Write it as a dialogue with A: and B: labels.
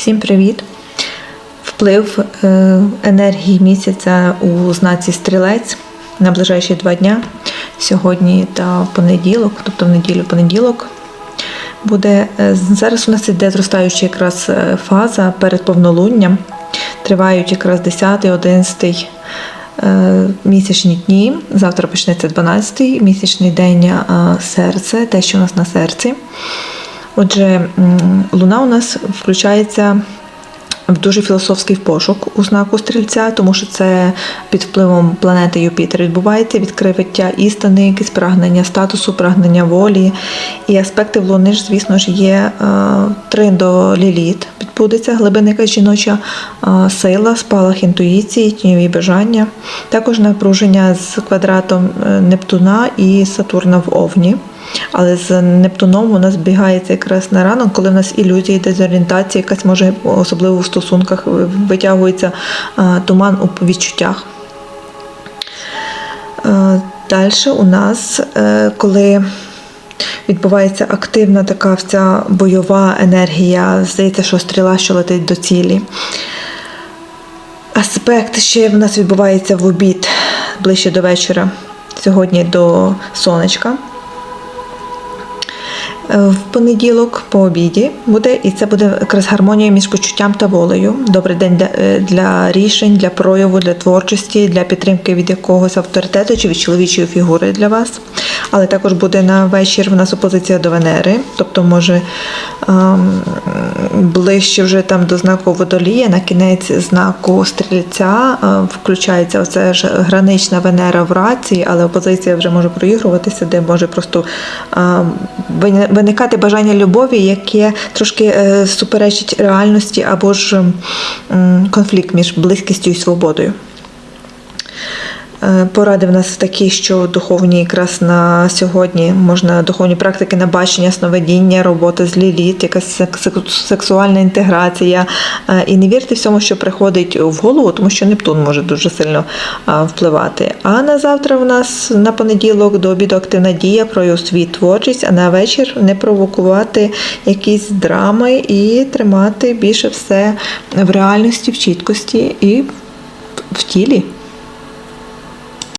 A: Всім привіт! Вплив е, енергії місяця у знаці стрілець на ближайші два дня. Сьогодні та в понеділок, тобто в неділю понеділок. Буде е, зараз у нас іде зростаюча якраз е, фаза перед повнолунням. Тривають якраз 10, 11 е, місячні дні. Завтра почнеться 12-й місячний день серце, те, що у нас на серці. Отже, луна у нас включається в дуже філософський пошук у знаку стрільця, тому що це під впливом планети Юпітер відбувається відкриття істини, якісь прагнення статусу, прагнення волі. І аспекти в Луни ж, звісно ж, є е, три до Ліліт. Відбудеться глибина жіноча е, сила, спалах інтуїції, тіньові бажання. Також напруження з квадратом е, Нептуна і Сатурна в Овні. Але з Нептуном у нас збігається якраз на ранок, коли в нас ілюзії, дезорієнтація, якась може, особливо в стосунках, витягується е, туман у відчуттях. Далі у нас, е, коли відбувається активна така вся бойова енергія, здається, що стріла, що летить до цілі. Аспект ще в нас відбувається в обід ближче до вечора, сьогодні до сонечка. Е, В понеділок по обіді буде, і це буде якраз гармонія між почуттям та волею. Добрий день для, е, для рішень, для прояву, для творчості, для підтримки від якогось авторитету чи від чоловічої фігури для вас. Але також буде на вечір в нас опозиція до Венери, тобто може ем, ближче вже там до знаку водолія, на кінець знаку стрільця е, включається оце ж гранична Венера в раці, але опозиція вже може проігруватися, де може просто ем, виникати бажання любові, яке трошки е, суперечить реальності або ж м, конфлікт між близькістю і свободою. Е, Поради в нас такі, що духовні якраз на сьогодні можна духовні практики на бачення, сновидіння, робота з ліліт, якась сек- сек- сексуальна інтеграція. Е, І не вірте всьому, що приходить в голову, тому що Нептун може дуже сильно впливати. А на завтра в нас на понеділок до обіду активна дія, прояв світ творчість, а на вечір не провокувати якісь драми і тримати більше все в реальності, в чіткості і в тілі.